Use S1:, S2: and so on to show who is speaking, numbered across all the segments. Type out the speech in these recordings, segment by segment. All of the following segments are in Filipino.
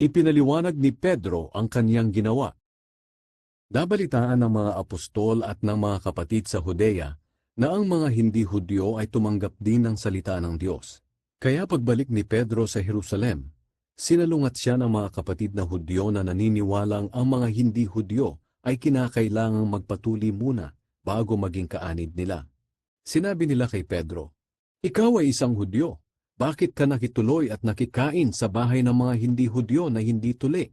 S1: Ipinaliwanag ni Pedro ang kanyang ginawa. Nabalitaan ng mga apostol at ng mga kapatid sa Judea na ang mga hindi Hudyo ay tumanggap din ng salita ng Diyos. Kaya pagbalik ni Pedro sa Jerusalem, sinalungat siya ng mga kapatid na Hudyo na naniniwalang ang mga hindi Hudyo ay kinakailangang magpatuli muna bago maging kaanid nila. Sinabi nila kay Pedro, Ikaw ay isang Hudyo, bakit ka nakituloy at nakikain sa bahay ng mga hindi Hudyo na hindi tuli?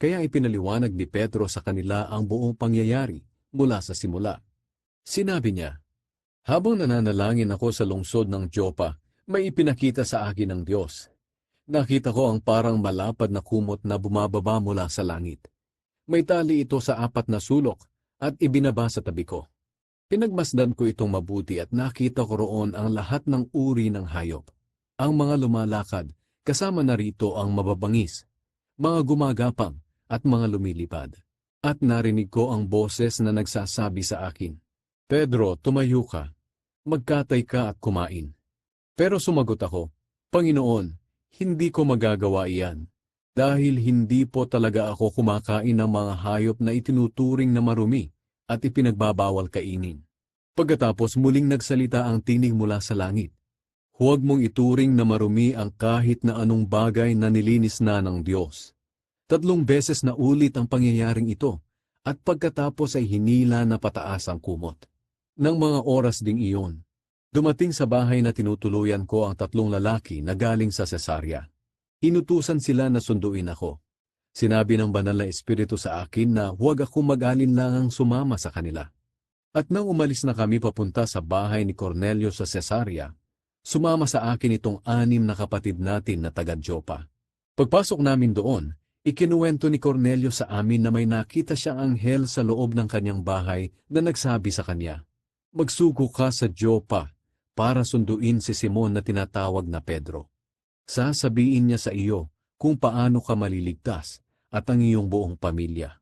S1: Kaya ipinaliwanag ni Pedro sa kanila ang buong pangyayari mula sa simula. Sinabi niya, Habang nananalangin ako sa lungsod ng Jopa, may ipinakita sa akin ng Diyos. Nakita ko ang parang malapad na kumot na bumababa mula sa langit. May tali ito sa apat na sulok at ibinaba sa tabi ko. Pinagmasdan ko itong mabuti at nakita ko roon ang lahat ng uri ng hayop. Ang mga lumalakad, kasama na rito ang mababangis, mga gumagapang, at mga lumilipad. At narinig ko ang boses na nagsasabi sa akin, Pedro, tumayo ka. Magkatay ka at kumain. Pero sumagot ako, Panginoon, hindi ko magagawa iyan. Dahil hindi po talaga ako kumakain ng mga hayop na itinuturing na marumi at ipinagbabawal kainin. Pagkatapos muling nagsalita ang tinig mula sa langit. Huwag mong ituring na marumi ang kahit na anong bagay na nilinis na ng Diyos. Tatlong beses na ulit ang pangyayaring ito, at pagkatapos ay hinila na pataas ang kumot. Nang mga oras ding iyon, dumating sa bahay na tinutuluyan ko ang tatlong lalaki na galing sa Cesarea. Inutusan sila na sunduin ako. Sinabi ng banal na espiritu sa akin na huwag ako mag-alinlangang sumama sa kanila. At nang umalis na kami papunta sa bahay ni Cornelio sa Cesarea, sumama sa akin itong anim na kapatid natin na taga-Jopa. Pagpasok namin doon, Ikinuwento ni Cornelio sa amin na may nakita siyang anghel sa loob ng kanyang bahay na nagsabi sa kanya, Magsugo ka sa Jopa para sunduin si Simon na tinatawag na Pedro. Sasabihin niya sa iyo kung paano ka maliligtas at ang iyong buong pamilya.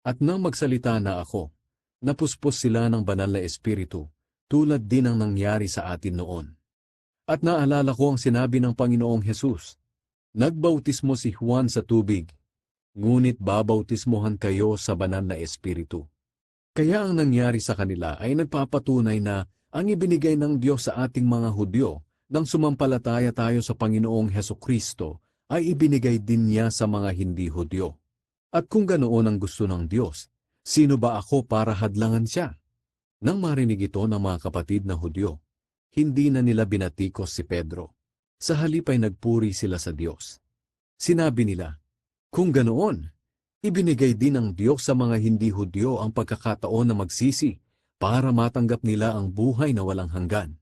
S1: At nang magsalita na ako, napuspos sila ng banal na espiritu tulad din ang nangyari sa atin noon. At naalala ko ang sinabi ng Panginoong Hesus, Nagbautismo si Juan sa tubig, ngunit babautismohan kayo sa banal na espiritu. Kaya ang nangyari sa kanila ay nagpapatunay na ang ibinigay ng Diyos sa ating mga Hudyo nang sumampalataya tayo sa Panginoong Heso Kristo ay ibinigay din niya sa mga hindi Hudyo. At kung ganoon ang gusto ng Diyos, sino ba ako para hadlangan siya? Nang marinig ito ng mga kapatid na Hudyo, hindi na nila binatikos si Pedro. Sa halip ay nagpuri sila sa Diyos. Sinabi nila, Kung ganoon, ibinigay din ng Diyos sa mga hindi Hudyo ang pagkakataon na magsisi para matanggap nila ang buhay na walang hanggan.